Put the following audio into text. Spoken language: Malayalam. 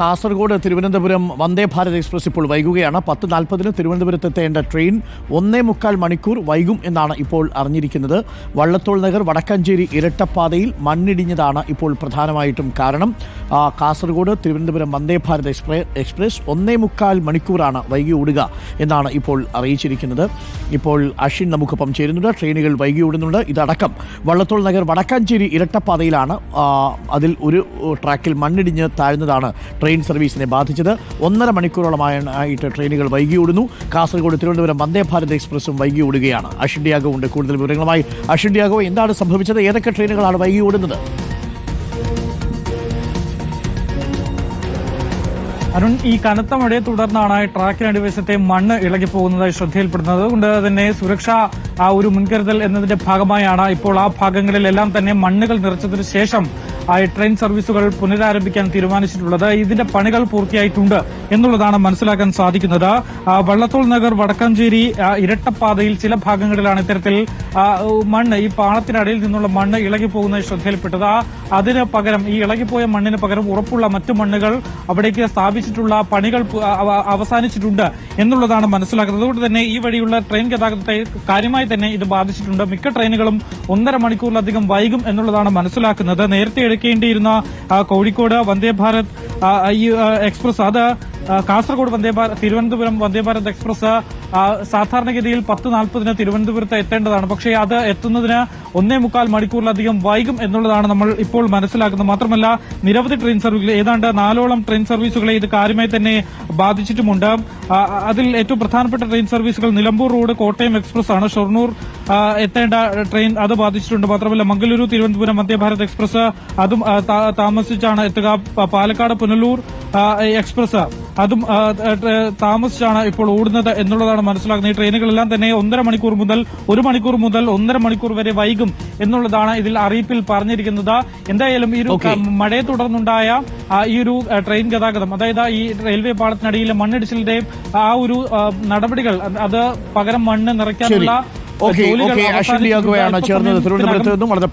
കാസർഗോഡ് തിരുവനന്തപുരം വന്ദേ ഭാരത് എക്സ്പ്രസ് ഇപ്പോൾ വൈകുകയാണ്. പത്ത് നാൽപ്പതിന് തിരുവനന്തപുരത്ത് എത്തേണ്ട ട്രെയിൻ ഒന്നേ മുക്കാൽ മണിക്കൂർ വൈകും എന്നാണ് ഇപ്പോൾ അറിഞ്ഞിരിക്കുന്നത്. വള്ളത്തോൾ നഗർ വടക്കഞ്ചേരി ഇരട്ടപ്പാതയിൽ മണ്ണിടിഞ്ഞതാണ് ഇപ്പോൾ പ്രധാനമായിട്ടും കാരണം. കാസർഗോഡ് തിരുവനന്തപുരം വന്ദേ ഭാരത് എക്സ്പ്രേ എക്സ്പ്രസ് ഒന്നേ മുക്കാൽ മണിക്കൂറാണ് വൈകി ഓടുക എന്നാണ് ഇപ്പോൾ അറിയിച്ചിരിക്കുന്നത്. ഇപ്പോൾ അഷിൻ നമുക്കൊപ്പം ചേരുന്നുണ്ട്. ട്രെയിനുകൾ വൈകി ഓടുന്നുണ്ട്. ഇതടക്കം വള്ളത്തോൾ നഗർ വടക്കാഞ്ചേരി ഇരട്ടപ്പാതയിലാണ്. അതിൽ ഒരു ട്രാക്കിൽ മണ്ണിടിഞ്ഞ് താഴ്ന്നതാണ് ട്രെയിൻ. സർവീസിനെ ബാധിച്ചത് ഒന്നര മണിക്കൂറോളമായാണ് ആയിട്ട് ട്രെയിനുകൾ വൈകി ഓടുന്നു കാസർഗോഡ് തിരുവനന്തപുരം വന്ദേ ഭാരത് എക്സ്പ്രസും വൈകി ഓടുകയാണ് അഷിൻഡിയാഗോ ഉണ്ട് കൂടുതൽ വിവരങ്ങളുമായി അഷിൻഡിയാഗോ എന്താണ് സംഭവിച്ചത്? ഏതൊക്കെ ട്രെയിനുകളാണ് വൈകി ഓടുന്നത് അരുൺ ഈ കനത്ത മഴയെ തുടർന്നാണ് ട്രാക്കിന് അടിവശത്തെ മണ്ണ് ഇളകി പോകുന്നതായി ശ്രദ്ധയിൽപ്പെടുന്നത്. അതുകൊണ്ട് തന്നെ സുരക്ഷ ഒരു മുൻകരുതൽ എന്നതിന്റെ ഭാഗമായാണ് ഇപ്പോൾ ആ ഭാഗങ്ങളിലെല്ലാം തന്നെ മണ്ണുകൾ നിറച്ചതിനു ശേഷം ട്രെയിൻ സർവീസുകൾ പുനരാരംഭിക്കാൻ തീരുമാനിച്ചിട്ടുള്ളത്. ഇതിന്റെ പണികൾ പൂർത്തിയായിട്ടുണ്ട്. എന്നുള്ളതാണ് മനസ്സിലാക്കാൻ സാധിക്കുന്നത്. വള്ളത്തോൾ നഗർ വടക്കാഞ്ചേരി ഇരട്ടപ്പാതയിൽ ചില ഭാഗങ്ങളിലാണ് ഇത്തരത്തിൽ മണ്ണ് ഈ പാളത്തിനടിയിൽ നിന്നുള്ള മണ്ണ് ഇളകിപ്പോകുന്നത് ശ്രദ്ധയിൽപ്പെട്ടത്. അതിന് പകരം ഈ ഇളകിപ്പോയ മണ്ണിന് പകരം ഉറപ്പുള്ള മറ്റു മണ്ണുകൾ അവിടേക്ക് സ്ഥാപിച്ചിട്ടുള്ള പണികൾ അവസാനിച്ചിട്ടുണ്ട് എന്നുള്ളതാണ് മനസ്സിലാക്കുന്നത്. അതുകൊണ്ട് തന്നെ ഈ വഴിയുള്ള ട്രെയിൻ ഗതാഗതത്തെ കാര്യമായി തന്നെ ഇത് ബാധിച്ചിട്ടുണ്ട്. മിക്ക ട്രെയിനുകളും ഒന്നര മണിക്കൂറിലധികം വൈകും എന്നുള്ളതാണ് മനസ്സിലാക്കുന്നത്. നേരത്തെ എടുക്കേണ്ടിയിരുന്ന കോഴിക്കോട് വന്ദേ ഭാരത് എക്സ്പ്രസ് അത് കാസർഗോഡ് വന്ദേഭാരത് തിരുവനന്തപുരം വന്ദേഭാരത് എക്സ്പ്രസ് സാധാരണഗതിയിൽ പത്ത് നാൽപ്പതിന് തിരുവനന്തപുരത്ത് എത്തേണ്ടതാണ്. പക്ഷേ അത് എത്തുന്നതിന് ഒന്നേ മുക്കാൽ മണിക്കൂറിലധികം വൈകും എന്നുള്ളതാണ് നമ്മൾ ഇപ്പോൾ മനസ്സിലാക്കുന്നത്. മാത്രമല്ല നിരവധി ട്രെയിൻ സർവീസുകൾ ഏതാണ്ട് നാലോളം ട്രെയിൻ സർവീസുകളെ ഇത് കാര്യമായി തന്നെ ബാധിച്ചിട്ടുമുണ്ട്. അതിൽ ഏറ്റവും പ്രധാനപ്പെട്ട ട്രെയിൻ സർവീസുകൾ നിലമ്പൂർ റോഡ് കോട്ടയം എക്സ്പ്രസ് ആണ് ഷൊർണൂർ എത്തേണ്ട ട്രെയിൻ അത് ബാധിച്ചിട്ടുണ്ട്. മാത്രമല്ല മംഗലൂരു തിരുവനന്തപുരം വന്ദേഭാരത് എക്സ്പ്രസ് അതും താമസിച്ചാണ് എത്തുക. പാലക്കാട് പുനലൂർ എക്സ്പ്രസ്. അതും താമസിച്ചാണ് ഇപ്പോൾ ഓടുന്നത് എന്നുള്ളതാണ് മനസ്സിലാക്കുന്നത്. ഈ ട്രെയിനുകളെല്ലാം തന്നെ ഒന്നര മണിക്കൂർ മുതൽ ഒരു മണിക്കൂർ മുതൽ ഒന്നര മണിക്കൂർ വരെ വൈകും എന്നുള്ളതാണ് ഇതിൽ അറിയിപ്പിൽ പറഞ്ഞിരിക്കുന്നത്. എന്തായാലും ഈ ഒരു മഴയെ തുടർന്നുണ്ടായ ഈ ഒരു ട്രെയിൻ ഗതാഗതം അതായത് ഈ റെയിൽവേ പാളത്തിനടിയിലെ മണ്ണിടിച്ചിലിന്റെ ആ ഒരു നടപടികൾ അത് പകരം മണ്ണ് നിറയ്ക്കാനുള്ള ജോലികൾ ചേർന്നത്. അല്പസമയത്തിനകം തിരുവനന്തപുരത്ത് നിന്നും വളരെ